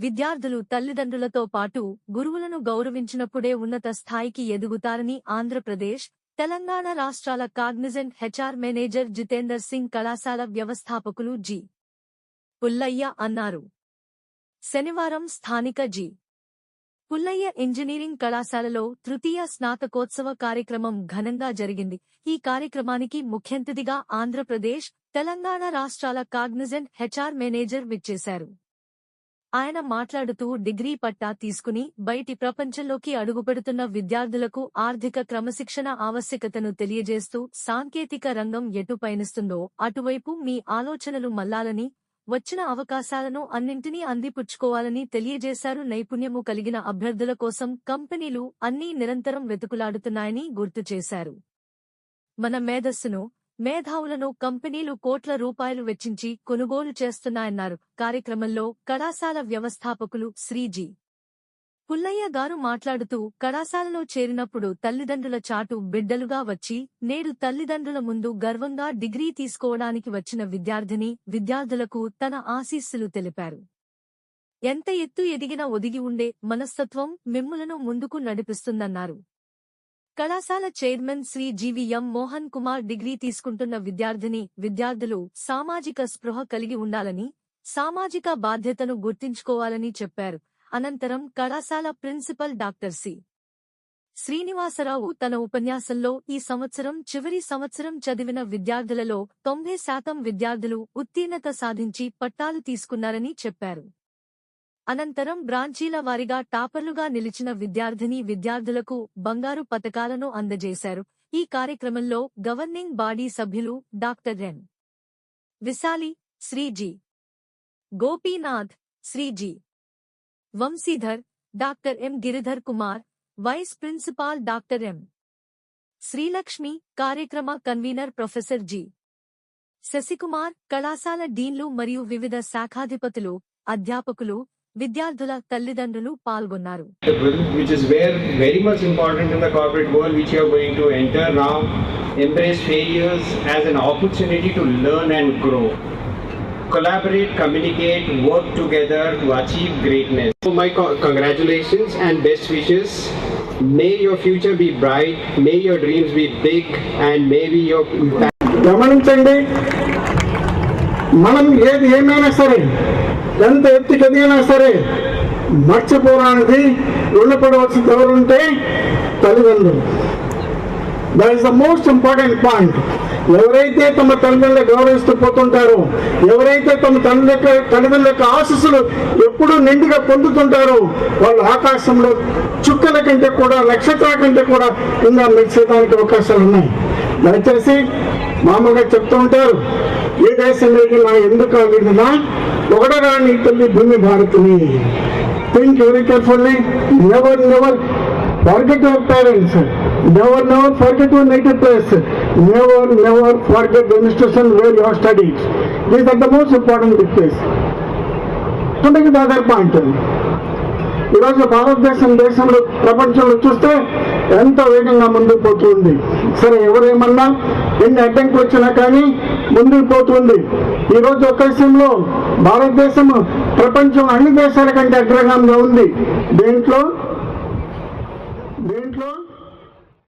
విద్యార్థులు తల్లిదండ్రులతో పాటు గురువులను గౌరవించినప్పుడే ఉన్నత స్థాయికి ఎదుగుతారని ఆంధ్రప్రదేశ్ తెలంగాణ రాష్ట్రాల Cognizant HR manager Jitender Singh కళాశాల వ్యవస్థాపకులు జి. పుల్లయ్య అన్నారు. శనివారం స్థానిక జి. పుల్లయ్య ఇంజనీరింగ్ కళాశాలలో తృతీయ స్నాతకోత్సవ కార్యక్రమం ఘనంగా జరిగింది. ఈ కార్యక్రమానికి ముఖ్యంతిథిగా ఆంధ్రప్రదేశ్ తెలంగాణ రాష్ట్రాల కాగ్నిజెంట్ హెచ్ఆర్ మేనేజర్ విచ్చేశారు. ఆయన మాట్లాడుతూ డిగ్రీ పట్టా తీసుకుని బయటి ప్రపంచంలోకి అడుగుపెడుతున్న విద్యార్థులకు ఆర్థిక క్రమశిక్షణ ఆవశ్యకతను తెలియజేస్తూ సాంకేతిక రంగం ఎటు పయనిస్తుందో అటువైపు మీ ఆలోచనలు మల్లాలని వచ్చిన అవకాశాలను అన్నింటినీ అందిపుచ్చుకోవాలని తెలియజేశారు నైపుణ్యము కలిగిన అభ్యర్థుల కోసం కంపెనీలు అన్నీ నిరంతరం వెతుకులాడుతున్నాయని గుర్తు చేశారు. మన మేధస్సును మేధావులను కంపెనీలు కోట్ల రూపాయలు వెచ్చించి కొనుగోలు చేస్తున్నాయన్నారు. కార్యక్రమంలో కళాశాల వ్యవస్థాపకులు శ్రీజీ పుల్లయ్య గారు మాట్లాడుతూ కళాశాలలో చేరినప్పుడు తల్లిదండ్రుల చాటు బిడ్డలుగా వచ్చి నేడు తల్లిదండ్రుల ముందు గర్వంగా డిగ్రీ తీసుకోవడానికి వచ్చిన విద్యార్థిని విద్యార్థులకు తన ఆశీస్సులు తెలిపారు. ఎంత ఎత్తు ఎదిగిన ఒదిగి ఉండే మనస్తత్వం మిమ్ములను ముందుకు నడిపిస్తుందన్నారు. కళాశాల chairman Shri GVM Mohan Kumar degree తీసుకుంటున్న విద్యార్థిని విద్యార్థులు సామాజిక స్పృహ కలిగి ఉండాలని సామాజిక బాధ్యతను గుర్తించుకోవాలని చెప్పారు. అనంతరం కళాశాల ప్రిన్సిపల్ డాక్టర్ సి. శ్రీనివాసరావు తన ఉపన్యాసంలో ఈ సంవత్సరం చివరి సంవత్సరం చదివిన విద్యార్థులలో తొంభై శాతం విద్యార్థులు ఉత్తీర్ణత సాధించి పట్టాలు తీసుకున్నారని చెప్పారు. అనంతరం బ్రాంచీల వారిగా టాపర్లుగా నిలిచిన విద్యార్థిని విద్యార్థులకు బంగారు పతకాలను అందజేశారు. ఈ కార్యక్రమంలో గవర్నింగ్ బాడీ సభ్యులు doctor N. Vishali Shriji Gopinath Shriji Vamshidhar doctor M. Giridhar Kumar vice principal doctor M. Srilakshmi కార్యక్రమ కన్వీనర్ ప్రొఫెసర్ జి. శశికుమార్ కళాశాల డీన్లు మరియు వివిధ శాఖాధిపతులు అధ్యాపకులు విద్యార్థుల తల్లిదండ్రులు పాల్గొన్నారు which is where very much important in the corporate world which you are going to enter now embrace failures as an opportunity to learn and grow collaborate communicate work together to achieve greatness so my co- congratulations and best wishes may your future be bright may your dreams be big and maybe your గమనించండి మనం ఏది ఏమైనా సరే ఎంత ఎత్తుకి ఎదిగినా సరే మర్చిపోరానిది రుణపడవలసిన ఎవరుంటే తల్లిదండ్రులు. That is the most important point ఎవరైతే తమ తల్లిదండ్రులు గౌరవిస్తూ పోతుంటారో ఎవరైతే తమ తల్లి తల్లిదండ్రుల యొక్క ఆశస్సులు ఎప్పుడూ నిండుగా పొందుతుంటారో వాళ్ళు ఆకాశంలో చుక్కల కంటే కూడా నక్షత్రాల కంటే కూడా ఇంకా మెచ్చేదానికి అవకాశాలు ఉన్నాయి. దయచేసి మామూలుగా చెప్తూ ఉంటారు ఈ దేశానికి నా ఎందుకు అడిగినా ఒకటగా నీ తల్లి భూమి భారతిని think very carefully never never forget your parents never never forget your native place never never forget the institution where your studies these are the most important place today దాదాపు పాయింట్ ఈరోజు భారతదేశం దేశంలో ప్రపంచంలో చూస్తే ఎంత వేగంగా ముందుకు పోతుంది. సరే ఎవరేమన్నా ఎన్ని అడ్డంకులు వచ్చినా కానీ ముందుకు పోతుంది. ఈరోజు ఒక విషయంలో భారతదేశం ప్రపంచం అన్ని దేశాల కంటే అగ్రగామంగా ఉంది. దీంట్లో